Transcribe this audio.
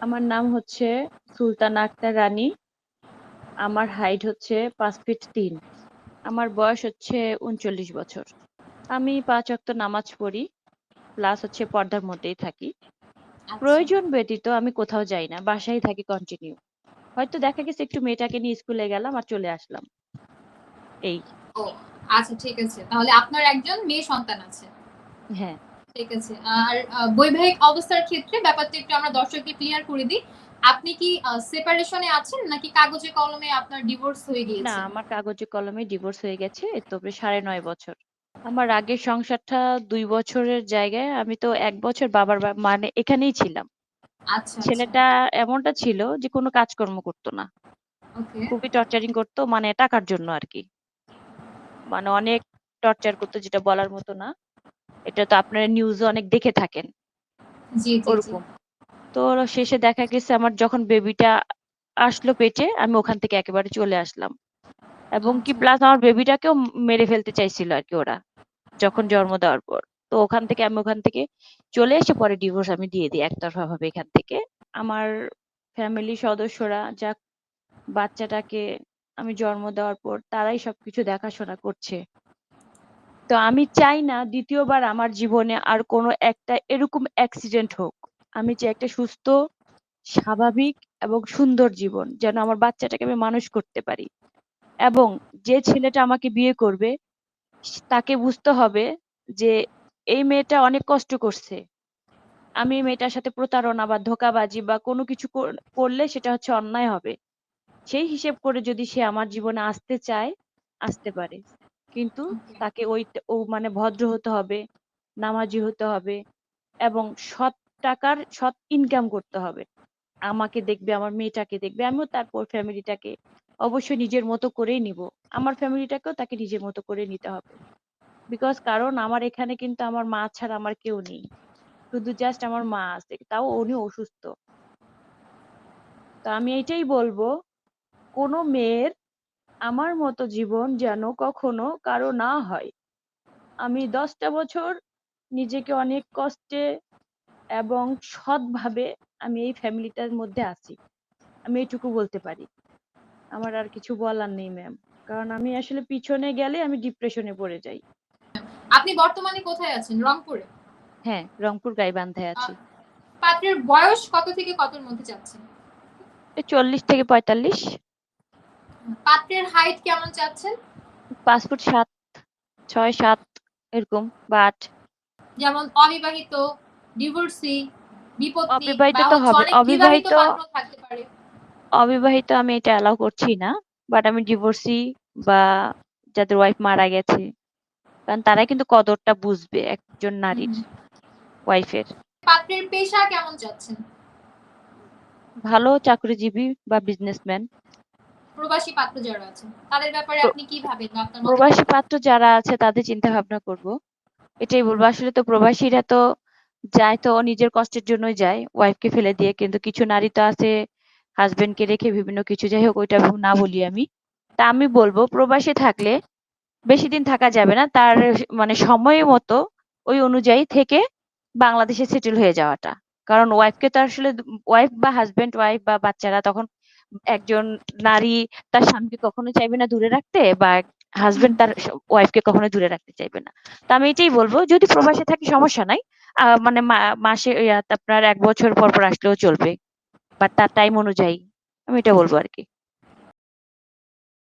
আমার নাম হচ্ছে সুলতানা আক্তার রানী। আমার হাইট হচ্ছে পাঁচ ফিট তিন আমার বয়স হচ্ছে ৩৯ বছর। আমি ৫ ওয়াক্ত নামাজ পড়ি। প্লাস হচ্ছে পর্দার মধ্যেই থাকি। আচ্ছা। প্রয়োজন ব্যতীত আমি কোথাও যাই না। বাসায় থাকি কন্টিনিউ। হয়তো দেখা গেছে একটু মেয়েটাকে নিয়ে স্কুলে গেলাম আর চলে আসলাম। এই। ও আচ্ছা ঠিক আছে। তাহলে আপনার একজন মেয়ে সন্তান আছে। হ্যাঁ। ঠিক আছে। আর বৈবাহিক অবস্থার ক্ষেত্রে ব্যাপারটা একটু আমরা দর্শকদের ক্লিয়ার করে দিই। আপনি কি সেপারেশন আছেন নাকি কাগজে কলমে আপনার ডিভোর্স হয়ে না, আমার কাগজে কলমে ডিভোর্স হয়ে গেছে। তবে ৯.৫ বছর। আমার আগের সংসারটা ২ বছরের জায়গায় আমি তো এক বছর বাবার মানে এখানেই ছিলাম। আচ্ছা, আচ্ছা। ছেলেটা এমনটা ছিল যে কোনো কাজকর্ম করতো না। খুবই টর্চারিং করতো মানে টাকার জন্য আরকি। মানে অনেক টর্চার করতো যেটা বলার মতো না। এটা তো আপনারা নিউজে অনেক দেখে থাকেন। ওরকম। তো শেষে দেখা গেছে আমার যখন বেবিটা আসলো পেটে আমি ওখান থেকে একেবারে চলে আসলাম। এবং কি আচ্ছা। প্লাস আমার বেবিটাকেও মেরে ফেলতে চাইছিল আর কি ওরা। যখন জন্ম দেওয়ার পর। তো ওখান থেকে আমি ওখান থেকে চলে এসে পরে ডিভোর্স আমি দিয়ে দিই একতরফা ভাবে এখান থেকে। আমার ফ্যামিলি সদস্যরা যাক বাচ্চাটাকে আমি জন্ম দেওয়ার পর তারাই সবকিছু দেখাশোনা করছে। তো আমি চাই না দ্বিতীয়বার আমার জীবনে আর কোনো একটা এরকম অ্যাক্সিডেন্ট হোক। আমি চাই একটা সুস্থ, স্বাভাবিক এবং সুন্দর জীবন। যেন আমার বাচ্চাটাকে আমি মানুষ করতে পারি। এবং যে ছেলেটা আমাকে বিয়ে করবে তাকে বুঝতে হবে যে এই মেয়েটা অনেক কষ্ট করছে। আমি মেয়েটার সাথে প্রতারণা বা ধোঁকাবাজি বা কোনো কিছু কর করলে সেটা হচ্ছে অন্যায় হবে। সেই হিসেব করে যদি সে আমার জীবনে আসতে চায়, আসতে পারে। কিন্তু তাকে ওই ও মানে ভদ্র হতে হবে, নামাজি হতে হবে এবং সৎ টাকার সৎ ইনকাম করতে হবে। আমাকে দেখবে, আমার মেয়েটাকে দেখবে। আমিও তারপর ফ্যামিলিটাকে অবশ্যই নিজের মতো করেই নিব আমার ফ্যামিলিটাকেও তাকে নিজের মতো করে নিতে হবে। বিকজ কারণ আমার এখানে কিন্তু আমার মা ছাড়া আমার কেউ নেই। শুধু জাস্ট আমার মা আছে। তাও উনি অসুস্থ। তো আমি এটাই বলব, কোনো মেয়ের আমার মতো জীবন যেন কখনো কারও না হয়। আমি দশটা বছর নিজেকে অনেক কষ্টে এবং সৎভাবে আমি এই ফ্যামিলিটার মধ্যে আছি। আমি এটুকু বলতে পারি। আমার আর কিছু বলার নেই ম্যাম। কারণ আমি আসলে পিছনে গেলে আমি ডিপ্রেশনে পড়ে যাই। আপনি বর্তমানে কোথায় আছেন? রংপুরে? হ্যাঁ, রংপুর গাইবান্ধায় আছি। পাত্রের বয়স কত থেকে কতর মধ্যে? এই ৪০ থেকে ৪৫। পাত্রের হাইট কেমন চাচ্ছেন? ৫ ফুট ৭, ৬, ৭ এরকম বা ৮। যেমন অবিবাহিত, ডিভোর্সি, বিপত্নী অবিবাহিত তো হবে। অবিবাহিত থাকতে পারে। অবিবাহিত আমি এটা করছি না। বাট আমি ডিভোর্সি বা যাদের ওয়াইফ মারা গেছে। কারণ তারাই কিন্তু কদরটা বুঝবে একজন নারীর, ওয়াইফের। পাত্রের পেশা কেমন চাচ্ছেন? ভালো চাকরিজীবী বা বিজনেসম্যান। প্রবাসী পাত্র যারা আছেন, তাদের ব্যাপারে আপনি কি ভাবেন আপনার প্রবাসী পাত্র যারা আছে তাদের চিন্তা ভাবনা করব। এটাই বলব আসলে তো প্রবাসীরা তো যায় তো নিজের কষ্টের জন্যই যায়, ওয়াইফকে ফেলে দিয়ে। কিন্তু কিছু নারী তো আছে হাসব্যান্ডকে রেখে বিভিন্ন কিছু যাই হোক ওইটা না বলি আমি। তা আমি বলব প্রবাসে থাকলে বেশি দিন থাকা যাবে না। তার মানে সময় মতো ওই অনুযায়ী থেকে বাংলাদেশে সেটেল হয়ে যাওয়াটা। কারণ ওয়াইফকে তো আসলে ওয়াইফ বা হাসব্যান্ড ওয়াইফ বা বাচ্চারা তখন একজন নারী তার স্বামীকে কখনো চাইবে না দূরে রাখতে বা হাজবেন্ড তার ওয়াইফকে কখনো দূরে রাখতে চাইবে না। তো আমি এটাই বলব যদি প্রবাসে থাকি সমস্যা নাই। মানে মাসে আপনার এক বছর পর, পর আসলেও চলবে। বাট তার টাইম অনুযায়ী। আমি এটা বলব আর আরকি।